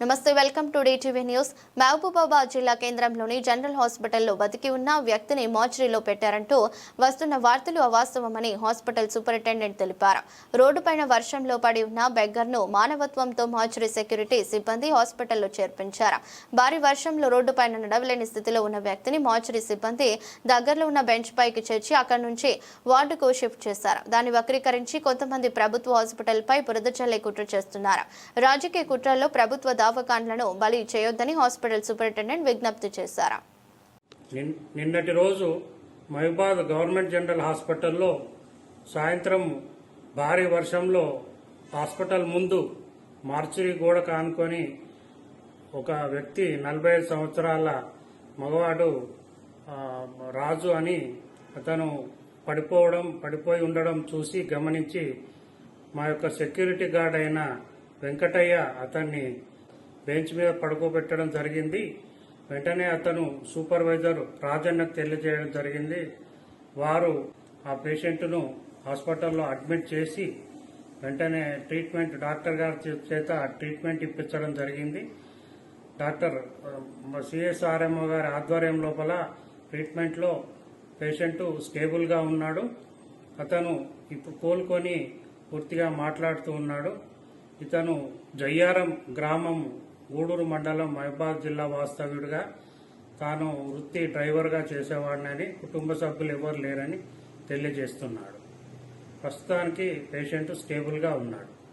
నమస్తే welcome to TV news. Mahabubabad జిల్లా కేంద్రంలోని జనరల్ హాస్పిటల్లో బతికి ఉన్న వ్యక్తిని మార్చరీలో పెట్టారంటూ వస్తున్న వార్తలు అవాస్తవమని హాస్పిటల్ సూపరింటెండెంట్ తెలిపారు. రోడ్డుపైన వర్షంలో పడి ఉన్న బెగ్గర్ను మానవత్వంతో మార్చరీ సెక్యూరిటీ సిబ్బంది హాస్పిటల్లో చేర్పించారు. భారీ వర్షంలో రోడ్డుపైన నడవలేని స్థితిలో ఉన్న వ్యక్తిని మార్చరీ సిబ్బంది దగ్గరలో ఉన్న బెంచ్ పైకి చేర్చి అక్కడి నుంచి వార్డుకు షిఫ్ట్ చేశారు. దాన్ని వక్రీకరించి కొంతమంది ప్రభుత్వ హాస్పిటల్పై బురద చల్లే కుట్ర చేస్తున్నారు. రాజకీయ కుట్రల్లో ప్రభుత్వ దావకాండ్లను బలి చేయొద్దని హాస్పిటల్ సూపరింటెండెంట్ విజ్ఞప్తి చేశారు. నిన్- నిన్నటి రోజు మహిబాద్ గవర్నమెంట్ జనరల్ హాస్పిటల్లో సాయంత్రం భారీ వర్షంలో హాస్పిటల్ ముందు మార్చిరి గోడ కానుకొని ఒక వ్యక్తి నలభై ఐదు సంవత్సరాల మగవాడు రాజు అని అతను పడిపోవడం పడిపోయి ఉండడం చూసి గమనించి మా యొక్క సెక్యూరిటీ గార్డ్ అయిన వెంకటయ్య అతన్ని బెంచ్ మీద పడుకోబెట్టడం జరిగింది. వెంటనే అతను సూపర్వైజర్ రాజన్నకు తెలియజేయడం జరిగింది. వారు ఆ పేషెంట్ను హాస్పిటల్లో అడ్మిట్ చేసి వెంటనే ట్రీట్మెంట్ డాక్టర్ గారి చే- చేత ట్రీట్మెంట్ ఇప్పించడం జరిగింది. డాక్టర్ సిఎస్ఆర్ఎంఓ గారి ఆధ్వర్యం లోపల ట్రీట్మెంట్లో పేషెంట్ స్టేబుల్గా ఉన్నాడు. అతను ఇప్పుడు కోలుకొని పూర్తిగా మాట్లాడుతూ ఉన్నాడు. ఇతను జయ్యారం గ్రామం గూడూరు మండలం మహబాద్ జిల్లా వాస్తవ్యుడిగా తాను వృత్తి డ్రైవర్గా చేసేవాడినని కుటుంబ సభ్యులు ఎవరు లేరని తెలియజేస్తున్నాడు. ప్రస్తుతానికి పేషెంట్ స్టేబుల్గా ఉన్నాడు.